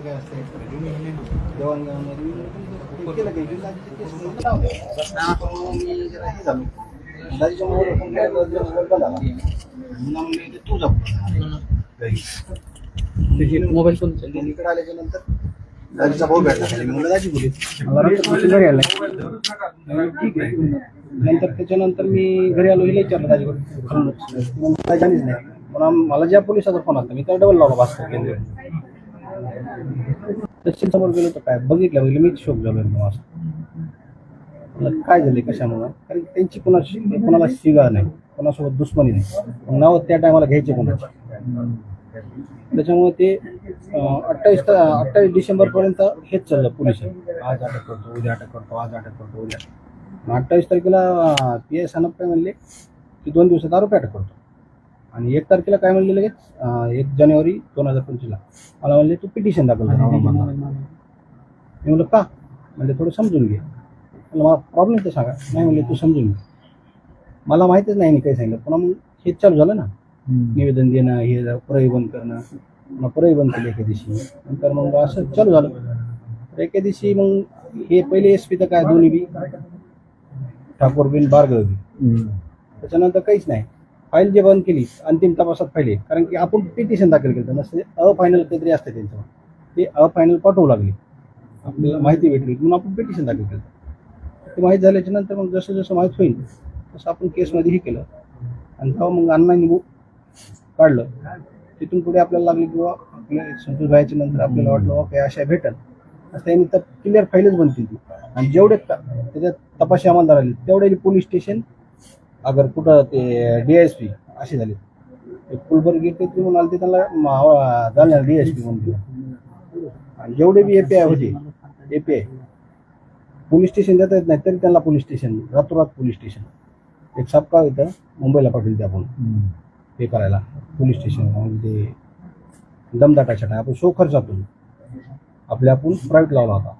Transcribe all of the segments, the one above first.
आपल्याला काय देवाणघेवाणमध्ये केलं काही जाऊ मोबाईल "तू मोबाईल फोन इकडे आल्याच्यानंतर दाजीचा भाऊ भेटला दाजी घरी आला ठीक आहे नंतर त्याच्यानंतर मी घरी आलो हिला विचारलं दाजीकडे खरं काय नाही पण मला ज्या पोलिसाचा फोन आला मी त्याला डबल लावला भास्कर केंद्र तहसील समोर गेलो तर काय? बघितलं बघितलं. मीच शोक झालो एकदम असं म्हणलं, काय झाले कशामुळे? कारण त्यांची कोणाशी कोणाला शिगा नाही. कोणासोबत दुश्मनी नाही. नाव त्या टायमाला घ्यायचे कोणाची? त्याच्यामुळे ते अठ्ठावीस अठ्ठावीस डिसेंबरपर्यंत हेच चाललं पोलीस. आज अटक करतो उद्या अटक करतो आज अटक करतो उद्या. मग अठ्ठावीस तारखेला पी एस सानप म्हणले की दोन दिवसात आरोपी अटक करतो. आणि एक तारखेला काय म्हणले लगेच? एक जानेवारी दोन हजार पंचवीसला. मला म्हणले तू पिटिशन दाखल कर. मी म्हणलं का? म्हणजे थोडं समजून घे. म्हणलं मला प्रॉब्लेम तर सांगा. नाही म्हणले तू समजून घे. मला माहितीच नाही यांनी काही सांगितलं. पुन्हा मग हेच चालू झालं ना. निवेदन देणं हे परही बंद करणं मग परही बंद केली एके दिवशी. नंतर मग असं चालू झालं. तर एके दिवशी मग हे पहिले एस पी तर काय दोन्ही बी? ठाकूर बिन बारगळ बी. त्याच्यानंतर काहीच नाही. फाईल जे बंद केली अंतिम तपासात फाईल आहे कारण की आपण पिटिशन दाखल केलं नसते अफायनल काहीतरी असतं त्यांचं. ते अफायनल पाठवू लागले. आपल्याला माहिती भेटली. म्हणून आपण पिटिशन दाखल केलं. ते माहीत झाल्याच्यानंतर मग जसं जसं माहीत होईल तसं आपण केसमध्ये हे केलं. आणि तेव्हा मग अण्णांनी बुक काढलं. तिथून पुढे आपल्याला लागले किंवा आपले संतोष भायच्या नंतर आपल्याला वाटलं ओके अशा भेटल. असं त्यांनी तर क्लिअर फाईलच बंद केली. आणि जेवढे त्याच्यात तपाशी अंमलदार आले तेवढे पोलीस स्टेशन अगर कुठं ते डी एस पी असे झाले ते कुलबर्गी ते म्हणून आले ते त्यांना मा- डी एस पी म्हणून दिलं. आणि जेवढे बी ए पी आय होते. D P I police station देता येत नाही तरी त्यांना पोलीस स्टेशन रातोरात पोलीस स्टेशन. एक सापका इथं मुंबईला पाठवली आपण. हे करायला. पोलीस स्टेशन म्हणजे ते दमदाटाच्या आपण शो खर्च आपल्या आपण प्रायव्हेट लावला होता.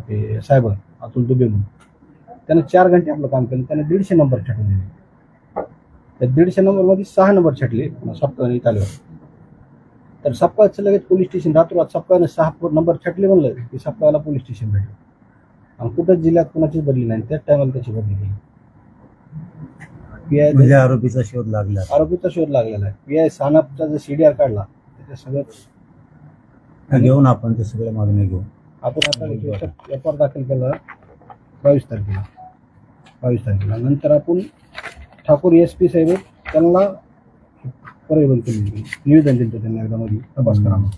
ते सायबर अतुल दुबे म्हणून. त्यानं चार घंटे आपलं काम केलं त्याने दीडशे नंबर छाटून दिले त्या दीडशे नंबरमध्ये सहा नंबर छाटले सप्ताह इथं तर सप्ताहाचं लगेच पोलीस स्टेशन रात्रोरात सप्ताहाने सहा नंबर छाटले म्हणलं की सप्ताहाला पोलीस स्टेशन भेटलं. आणि कुठंच जिल्ह्यात कुणाचीच बदली नाही त्याच टायमाला त्याची बदली केली. म्हणजे आरोपीचा शोध लागला. आरोपीचा शोध लागलेला आहे. पी आय सानपचा जर सीडीआर काढला त्याच्या सगळं घेऊन आपण ते सगळे मागणी घेऊ. आपण आता एफ आर दाखल केला बावीस तारखेला. बावीस तारखेला. नंतर आपण ठाकूर एस पी साहेब त्यांना परिवहन केली निवेदन दिलं त्यांना एकदा मध्ये. तपास करा. म्हणून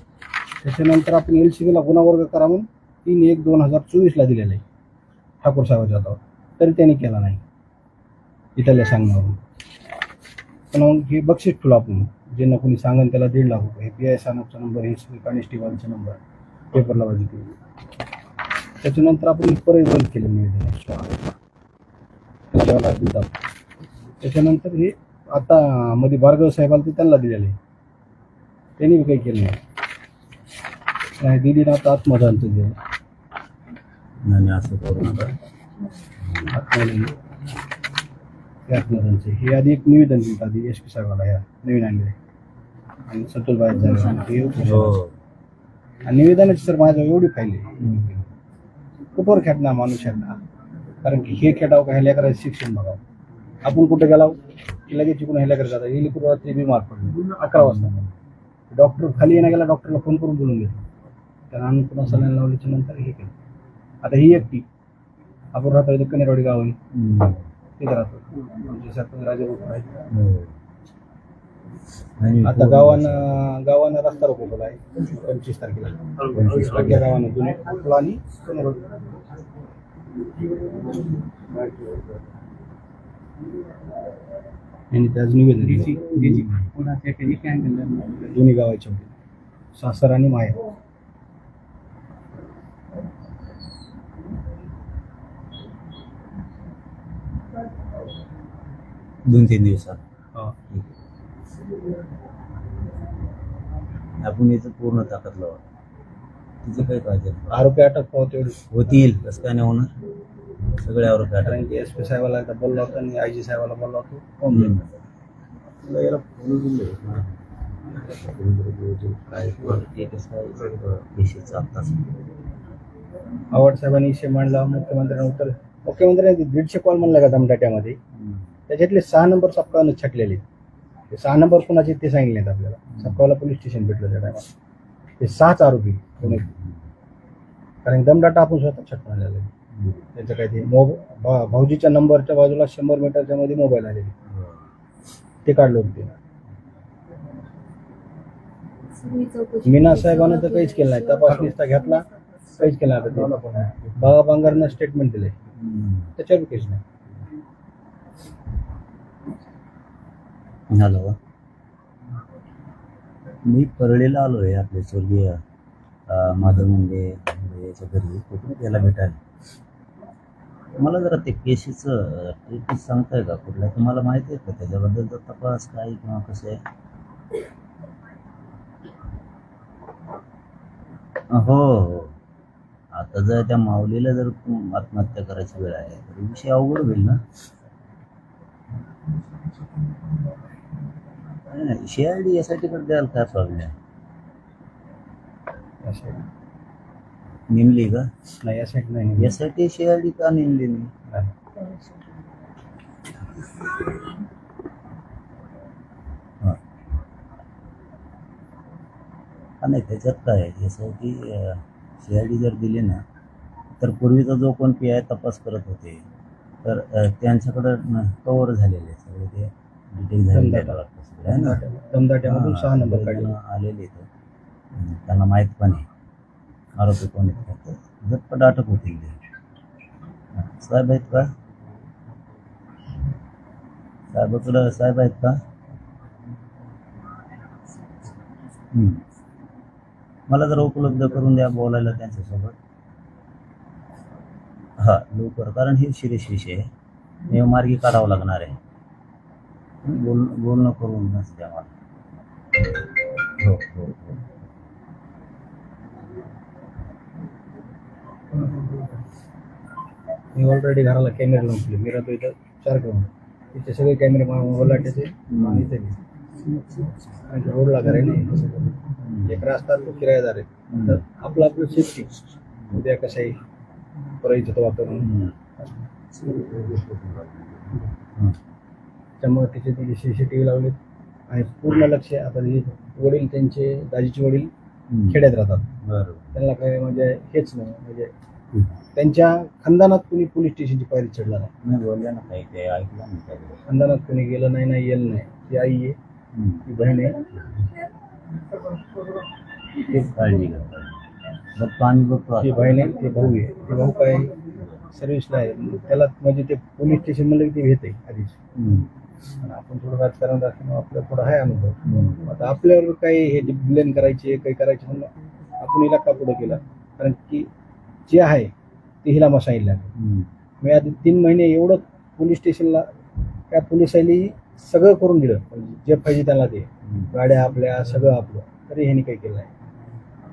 त्याच्यानंतर आपण एल सी बीला गुन्हा वर्ग करा म्हणून तीन एक दोन हजार चोवीसला दिलेलं आहे. ठाकूर साहेबाच्या हातावर. तरी त्यांनी केला नाही. इथल्या सांगण्यावरून. पण मग हे बक्षीस ठेवलं आपण. ज्यांना कोणी सांगेल त्याला दीड लाख रुपये. पी आय सानपचा नंबर हे कॉन्स्टेबलचा नंबर पेपरला बाजी केली त्याच्यानंतर आपण परत बंद केलं निवेदन दिला. त्याच्यानंतर हे आता मध्ये भार्गव साहेबाला ते त्यांना दिलेलं. आहे त्यांनी बी काही केलं नाही. नाही दिदीनं आता आत्मदानचं दिलं नाही नाही, असं करू नका. आत्मदान. हे आत्मदानचं. हे आधी एक निवेदन दिलं आधी एस पी साहेबाला ह्या नवीन आणले. आणि संतोष बाहेर आणि. हो. आणि निवेदनाची सर माझ्या एवढी आहे. कुठवर खेळणार माणूस खेळणार कारण की हे खेळावं का ह्याला करायचं शिक्षण बघावं आपण कुठे गेलाव? की लगेच चिकून ह्याला करायचं आता हे लिपूर रात्री बिमार पडले अकरा वाजता. डॉक्टर खाली येण्या गेला डॉक्टरला फोन करून बोलून घेतलं त्यानं आणून पुन्हा सलाईन लावल्याच्या नंतर हे केलं. आता ही एकटी. आपण राहतो इथं कनेरवाडी गाव आहे. तिथं राहतो. आमचे सरपंच राजे आहेत. हो. आता गावानं गावानं रस्ता रोको केला आहे. पंचवीस तारखेला. सगळ्या गावानं जुने आणि कनेरवाडी यांनी त्याच निवेदन दिलं. दोन्ही गावाच्या होते. सासर आणि माया दोन तीन दिवसात. हा. आपण याचं पूर्ण ताकद लावा. तिचं काही पाहिजे आरोपी अटक पाव तेवढे. होतील कसं काय नाही होणार. सगळे आरोपी कारण अटक की एस पी साहेबाला एकदा बोलला होता आणि आय जी साहेबाला बोलला होतो. हम्म. याला फोन दिले. काय ते कसं आहे केसेस आत्ताच. आव्हाड साहेबांनी विषय मांडला मुख्यमंत्र्यांना उत्तर. मुख्यमंत्र्यांनी दीडशे कॉल म्हणला का दमदाट्यामध्ये? त्याच्यातले सहा नंबर सपकावनं छटलेले ते सहा नंबर कोणाचे ते सांगितले आपल्याला. सपकावला पोलीस स्टेशन भेटलं त्या टायमाला ते सहाच आरोपी कारण दमदाटा आपण स्वतः छटून आलेला आहे. त्याचं काय ते मोब भा- भाऊजीच्या नंबरच्या बाजूला शंभर मीटरच्या मध्ये मोबाईल आलेले. ते काढलं होतं ते मीना साहेबांना तर काहीच केलं नाही. तपास निस्ता घेतला काहीच केलं नाही. आता बाबा बांगरनं स्टेटमेंट दिले त्याच्यावर केस नाही. हॅलो मी परळीला आलो आहे आपले स्वर्गीय माधव मुंगे याच्या घरी. कुठून त्याला भेटायला? मला जरा ते केशीचं ट्रीटमेंट सांगताय का? कुठल्या तुम्हाला माहिती आहे का त्याच्याबद्दलचा तपास काय किंवा कसं आहे? हो हो. आता जर त्या माऊलीला जर आत्महत्या करायची वेळ आहे तर विषय अवघड होईल ना? शेआयडी यासाठी पण द्याल काय प्रॉब्लेम आहे. नेमली का नाही नाही यासाठी शेआयडी का नेमली नाही नाही. हा. नाही त्याच्यात काय आहे यासाठी शेआयडी जर दिली ना तर पूर्वीचा जो कोण पी आय तपास करत होते तर त्यांच्याकडं कवर झालेले सगळे ते डिटेल झालेले दमदाटा. वाटतं सगळे, ना? दमदाट्यामधून सहा नंबर काढले. जण आलेले इथं त्यांना माहीत पण आहे. आरोपी कोण आहेत का तर झटपट अटक होतील ते साहेब आहेत का? साहेबाकडं साहेब आहेत का? हम्म. मला जरा उपलब्ध करून द्या बोलायला त्यांच्यासोबत. हा लवकर. कारण हे सिरियस विषय आहे. नियमार्गी काढावं लागणार आहे. बोल बोलणं करून द्या मला. हो हो हो. मी ऑलरेडी घराला कॅमेरा लावून ठेवले. मी राहतो इथं चार किलोमीटर तिथे सगळे कॅमेरे ओलाट्याचे आणि इथे. आणि ते रोडला घर आहे ना. एक रस्ता तो किरायदार आहे. तर आपलं आपलं सेफ्टी उद्या कसं आहे करायचं तो वापरून हम्म. त्यामुळे तिथे तिथे सी सी टी व्ही लावले आणि पूर्ण लक्ष आता हे वडील त्यांचे दाजीचे वडील. खेड्यात राहतात. बरोबर. त्यांना काय म्हणजे हेच नाही म्हणजे त्यांच्या खानदानात कुणी पोलीस स्टेशनची पायरी चढला नाही. नाही बोलल्या ना काही ते ऐकलं ना काही. खानदानात कुणी गेलं नाही नाही येलं नाही. ती आई आहे. ती बहीण आहे. काळजी बघतो आम्ही बघतो ती. बहीण आहे ते भाऊ आहे. ते भाऊ काय सर्व्हिसला आहे. त्याला म्हणजे ते पोलीस स्टेशन म्हणलं की ते आहे आधीच. आणि आपण थोडं राजकारण राखून आपलं थोडं आहे अनुभव. आता आपल्यावर काही हे ब्लेन करायचे काही करायचे म्हणलं आपण हिला का पुढं केला. कारण की जे आहे ते हिला मग सांगितलं हम्म. मी आधी तीन महिने एवढं पोलीस स्टेशनला त्या पोलिसांनी सगळं करून दिलं. म्हणजे जे पाहिजे त्यांना ते. गाड्या आपल्या सगळं आपलं. तरी ह्यांनी काही केलं नाही.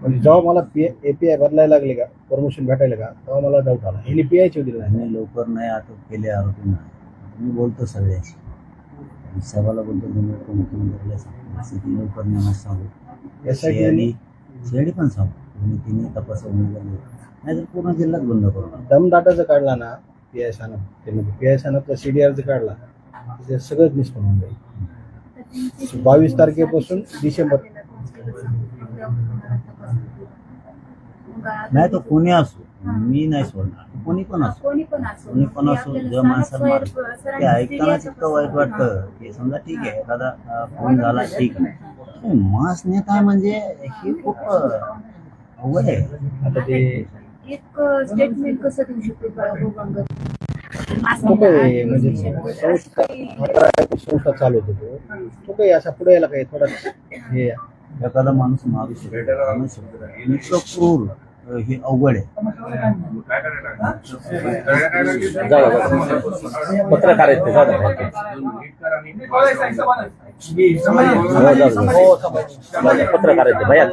म्हणजे जेव्हा मला पी ए पी आय बदलायला लागले का परमिशन भेटायला का तेव्हा मला डाऊट आला. ह्यांनी पी आयची दिलं नाही. लवकर नाही अटक केले आरोपींना. मी बोलतो सगळ्याशी. सभाला बोलतो तुम्ही लोक मुख्यमंत्र्याला सांगतो. स्थिती लवकर नेण्यास सांगू शेळी शेळी पण सांगू तुम्ही तिन्ही तपास नाही तर पूर्ण जिल्हाच बंद करू. दमदाटाचं काढला ना पी आय सानप त्यामध्ये पी आय सानपचा सी डी आरचं काढला. ते सगळंच निष्पन्न होऊन जाईल. बावीस तारखेपासून डिसेंबर. नाही तर कोणी असो. मी नाही सोडणार. कोणी पण असो. कोणी पण असो. कोणी पण असो ज्या माणसाला ते ऐकतानाच इतकं वाईट वाटतं. की समजा ठीक आहे एखादा फोन झाला ठीक आहे. मास नेता म्हणजे हे खूप अवघड आहे. आता ते एक स्टेटमेंट कसं देऊ शकतो म्हणजे संस्था चालवत होतो तो. काही असा पुढे यायला काही थोडा हे एखादा माणूस मारू शकतो क्रूर हे अवघड आहे. पत्रकार आहेत पत्रकार आहेत. भैया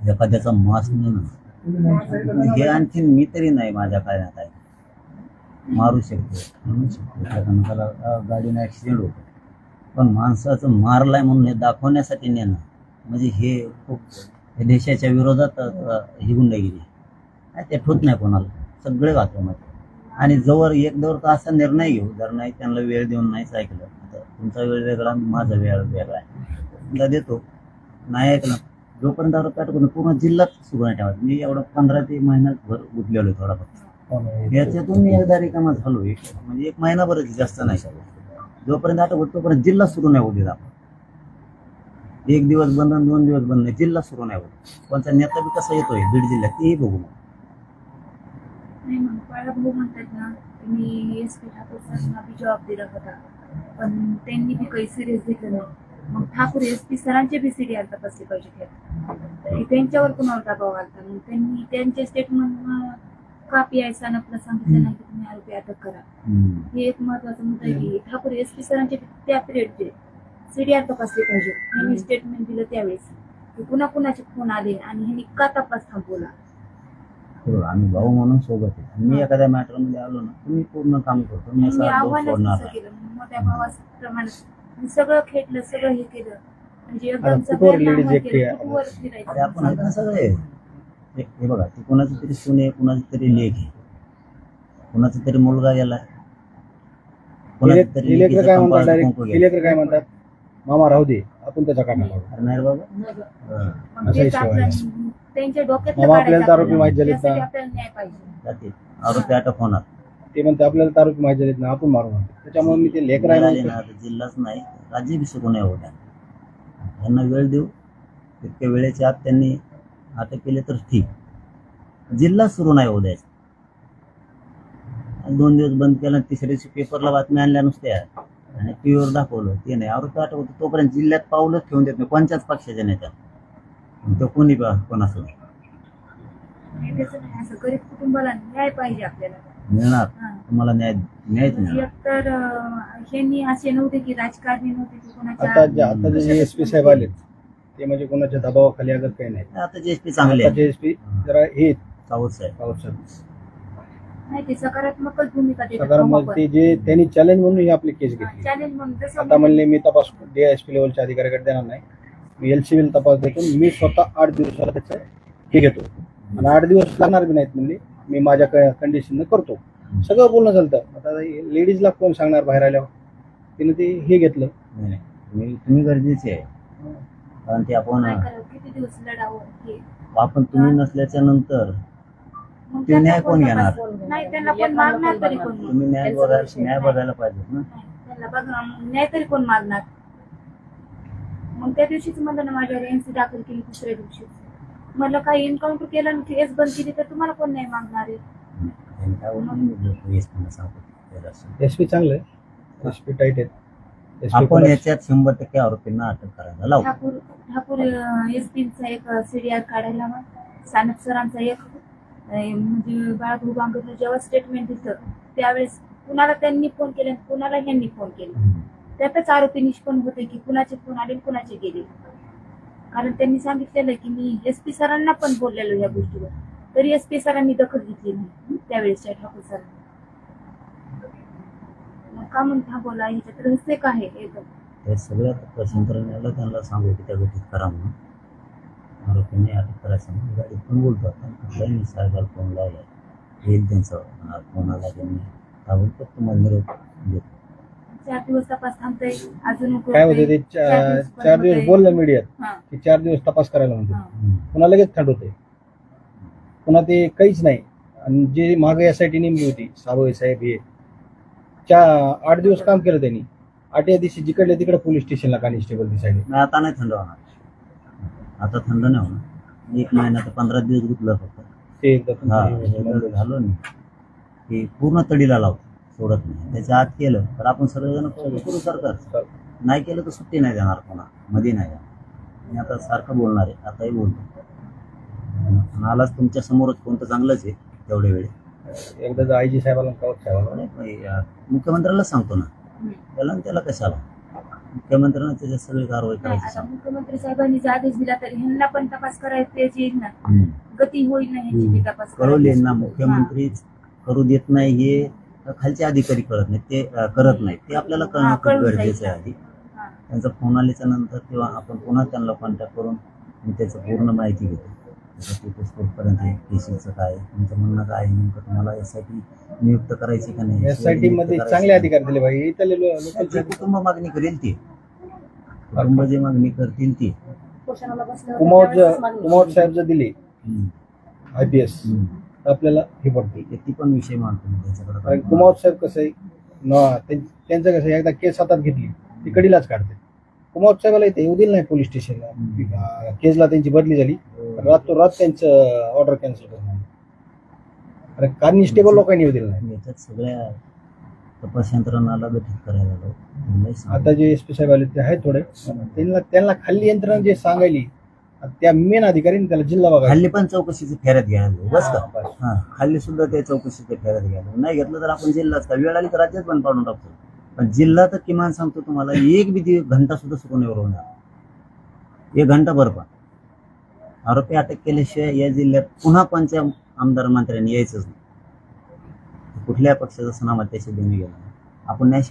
एखाद्याचा मास नेणं हे आणखीन मी तरी नाही माझ्या कार्यात आहे. मारू शकतो म्हणू शकतो. त्याला, गाडीनं ऍक्सिडेंट होतो. पण माणसाचं मारलाय म्हणून हे दाखवण्यासाठी नेणं म्हणजे हे खूप देशाच्या विरोधात ही गुंडगिरी आहे. ते ठोत नाही कोणाला. सगळे वाचवणार आणि जवळ एक दवर तर असा निर्णय घेऊ. जर नाही त्यांना वेळ देऊन नाहीच ऐकलं आता तुमचा वेळ वेगळा माझा वेळ वेगळा आहे. देतो. नाही ऐकलं जोपर्यंत आरोप करून पूर्ण जिल्ह्यात सुरू नाही ठेवा मी एवढं पंधरा ते महिन्यात भर गुंतलेलो आहे थोडाफार. याच्यातून मी एकदा रिकामा झालो एक म्हणजे एक महिनाभरच जास्त नाही जोपर्यंत आठवत तोपर्यंत जिल्हा सुरू नाही होऊ देत आपण. एक दिवस बंद आणि दोन दिवस बंद नाही. जिल्हा सुरू नाही होत. कोणता नेता बी कसा येतोय? बीड जिल्ह्यात तेही बघू मग. नाही मग बाळाभाऊ म्हणतात ना मी एस पी ठाकूर सरांना बी जॉब दिला होता. पण त्यांनी बी काही सिरियस घेतलं नाही. मग ठाकूर एस पी सरांचे बी सिरियल तपासले पाहिजे त्यांच्यावर कुणाला दबाव मग त्यांनी त्यांचे स्टेटमेंट का पी आय आपलं सांगितलं नाही की तुम्ही आरोपी अटक करा. हे एक महत्त्वाचा मुद्दा आहे की ठाकूर एस पी सरांचे त्या पिरियडचे सीडीआर तपासले पाहिजे? ह्यांनी स्टेटमेंट दिलं त्यावेळेस. की कुणा कुणाचे फोन आले आणि ह्यांनी का तपास थांबवला? हो, आम्ही भाऊ म्हणून सोबत आहे. मी एखाद्या मॅटरमध्ये आलो ना तुम्ही पूर्ण काम करतो. मी मी असं दोष आव्हानच सोडणार तसं नाही. केलं. मोठ्या भावाप्रमाणे मी सगळं खेटलं सगळं हे केलं. म्हणजे एकदम आता कुठवर सगळ्यांना ladies आव्हान एकटी केलं, आहे? कुठवर अरे फिरायचं. आपण आहेत ना सगळे हे हे बघा ती कोणाची तरी सून कोणाची तरी लेख आहे. कोणाचा तरी मुलगा गेलाय. कोणाची तरी इलेक्ट्रिक लेकीचं काय म्हणतात? कंपाऊंड डायरेक्ट कुंकू गेलं. इलेक्ट्रिक काय म्हणतात? मामा राहू दे आपण त्याचा काढणार आहोत. अरे नाही रे बाबा हं. असा हिशोब आहे. त्यांच्या डोक्यात आपल्याला आरोपी माहीत झालेत ना. आपल्याला न्याय पाहिजे जातील आरोपी अटक होणार ते म्हणते आपल्याला तारू माहिती झालीत ना आपण मारू म्हणतो त्याच्यामुळे मी ते लेकर आहे मिळाले म्हणतो. ना आता जिल्हाच नाही राज्य बी सुरू नाही होत्या त्यांना वेळ देऊ तितक्या वेळेच्या आत त्यांनी अटक केली तर ठीक जिल्हा सुरू नाही होऊ द्यायचा आणि दोन दिवस बंद केलं तिसऱ्या दिवशी पेपरला बातम्या आणल्या नुसत्या आणि टी व्हीवर दाखवलं. ते नाही. आरोपी अटक होतो. तोपर्यंत जिल्ह्यात पाऊलच ठेवून देत नाही. कोणत्याच पक्षाच्या नेत्या. तो कोणी बा कोण असं नाही. गरीब कुटुंबाला न्याय पाहिजे आपल्याला. मिळणार हा. तुम्हाला न्याय न्यायच मिळणार एकतर अं, ह्यांनी असे नव्हते की राजकारणी नव्हते की आता जे आता जे एस पी साहेब आले ते म्हणजे कोणाच्या दबावाखाली अगर काही नाही. आता जे एस पी चांगले आता जे एस पी जरा हे सावध साहेब. राऊत साहेब. नाही ते सकारात्मकच भूमिका देतात. सकारात्मक ते जे त्यांनी चॅलेंज म्हणून ही आपली केस घेतली. चॅलेंज म्हणून जसं आता म्हणले मी तपास डीएसपी लेवलच्या अधिकाऱ्याकडे देणार नाही. मी एल सी तपास देतो. मी स्वतः आठ दिवसाला त्याचं हे घेतो. आणि आठ दिवस लागणार बी नाहीत म्हणले. मी माझ्या कंडिशन करतो. सगळं बोलणं चालतं आता लेडीजला कोण सांगणार बाहेर आल्यावर? तिने ते हे घेतलं. नाही. तुम्ही गरजेचे आहे. कारण ते आपण काय करावं, किती दिवस लढावं हे. आपण तुम्ही नसल्याच्या नंतर मग ते न्याय कोण घेणार? नाही त्यांना कोण मागणार तरी कोण? तुम्ही न्याय बघायला न्याय बघायला पाहिजे ना त्यांना बघा न्याय तरी कोण मागणार? मग त्या दिवशीच म्हणलं ना माझ्यावर एनसी दाखल केली दुसऱ्या दिवशी. म्हणलं काही एन्काउंटर केलं आणि केस बंद केली तर तुम्हाला कोण नाही मागणार आहे? त्यांनी काय बोललं मी बोलतो, येस म्हणून सांगतो ते असं. एस पी चांगलं आहे. एस पी टाईट आपण याच्यात शंभर टक्के आरोपींना अटक करायला लावू. ठाकूर ठाकूर एस पीचा एक सीडीआर काढायला मग सानप सरांचा एक म्हणजे बाळाभाऊ बांगर जेव्हा स्टेटमेंट दिलं त्यावेळेस कुणाला त्यांनी फोन केले आणि कुणाला ह्यांनी फोन केले? त्यातच आरोपी निष्पन्न होते की कुणाचे फोन आले कुणाचे गेले. कारण त्यांनी सांगितलेलं की मी एस पी सरांना पण बोललेलो या गोष्टीवर. तरी एस पी सरांनी दखल घेतली नाही त्यावेळेसच्या ठाकूर सरांनी. का म्हणून थांबवला? ह्याच्यात रहस्य काय आहे? एकदम. ते सगळ्या त्यांना सांगू की त्या गोष्टीत करा म्हणून. आरोपींनी अटक करायचं म्हणून गाडीत पण बोलतो आपण कुठलाही साहेबाला फोन लावला येईल त्यांचा फोन आला त्यांनी ताबडतोब तुम्हाला निरोप देतो. चार दिवस तपास थांबतोय. अजून काय होते ते चा- चार दिवस बोललं मीडियात हा, की चार दिवस तपास करायला म्हणते. पुन्हा लगेच थंड होते पुन्हा ते काहीच नाही. आणि जे मागे एस आय टी नेमली होती साबळे साहेब हे चा आठ दिवस काम केलं त्यांनी. आठव्या दिवशी जिकडल्या तिकडे पोलीस स्टेशनला कॉन्स्टेबल दिसायले नाही आता नाही थंड होणार. आता थंड नाही होणार. एक महिना तर पंधरा दिवस गुतलं फक्त. ते एकदा हा मी की पूर्ण तडीला लावतो सोडत नाही. त्याच्या आत केलं तर आपण सगळेजण करू सरकार. नाही केलं तर सुट्टी नाही देणार कोणा मध्ये नाही देणार. मी आता सारखं बोलणार आहे आताही बोलतो. आलाच तुमच्या समोरच कोणतं चांगलंच आहे तेवढे वेळ. एकदा आय जी साहेबाला मुख्यमंत्र्याला सांगतो ना. त्याला त्याला कशाला? मुख्यमंत्र्यांना त्याच्यात सगळी कारवाई नाही, करायची आता सांग मुख्यमंत्री साहेबांनी जे आदेश दिला तरी ह्यांना पण तपास करायला त्याची येईल ना हम्म. गती होईल ना ह्यांची तपास कळवले. ना मुख्यमंत्री करू देत नाही हे खालचे अधिकारी कळत नाही ते अं, करत नाही ते आपल्याला कळणं हा, खूप कळून गरजेचं. आहे आधी हा. त्यांचा फोन आल्याच्यानंतर किंवा आपण पुन्हा त्यांना कॉन्टॅक्ट करून त्याचं पूर्ण माहिती घेतो त्याचं टिपूस कुठपर्यंत आहे केसीचं काय तुमचं म्हणणं काय नेमकं तुम्हाला एस आय टी नियुक्त करायची का नाही? एस आय टी मध्ये चांगले अधिकार दिले पाहिजे इथले लो- का? लोकल जे कुटुंब मागणी करेल ती. कुटुंब जे मागणी करतील ती. कुमावत कुमावत साहेब जर दिले हम्म. आय पी एस हम्म. आपल्याला हे पडते ती पण विषय मांडतो मी त्याच्याकडे. कारण कुमावत साहेब कसं आहे? न- त्यां- त्यांचं कसं आहे? एकदा केस हातात घेतली ती कडीलाच काढते. कुमावत साहेबाला इथे येऊ दिलं नाही पोलीस स्टेशनला. केसला त्यांची बदली झाली. रातोरात त्यांचं ऑर्डर कॅन्सल करून अरे कॉन्स्टेबल लोकांनी येऊ दिलं. नाही याच्यात सगळ्या तपास यंत्रणाला गठीत करायला लावलं. आता जे एस पी साहेब आले ते आहेत थोडे. त्यांना त्यांना खाली यंत्रणा जे सांगायली त्या मेन अधिकारीने त्याला जिल्हा बघा. खाल्ली पण चौकशीचे फेऱ्यात घ्यायला बस का? हा खाल्ली सुद्धा ते चौकशीचे फेऱ्यात घ्यायला नाही घेतलं तर आपण जिल्हाच का वेळ आली तर राज्यात पण पाडून टाकतो. पण जिल्हा तर किमान सांगतो तुम्हाला एक बी घंटा सुद्धा सुकवण्यावर होणार एक घंटा भर पण. आरोपी अटक केल्याशिवाय या जिल्ह्यात पुन्हा कोणत्या आमदार मंत्र्यांनी यायचंच नाही कुठल्या पक्षाचं सणामध्ये त्याच्या देणे गेला नाही. आपण नाही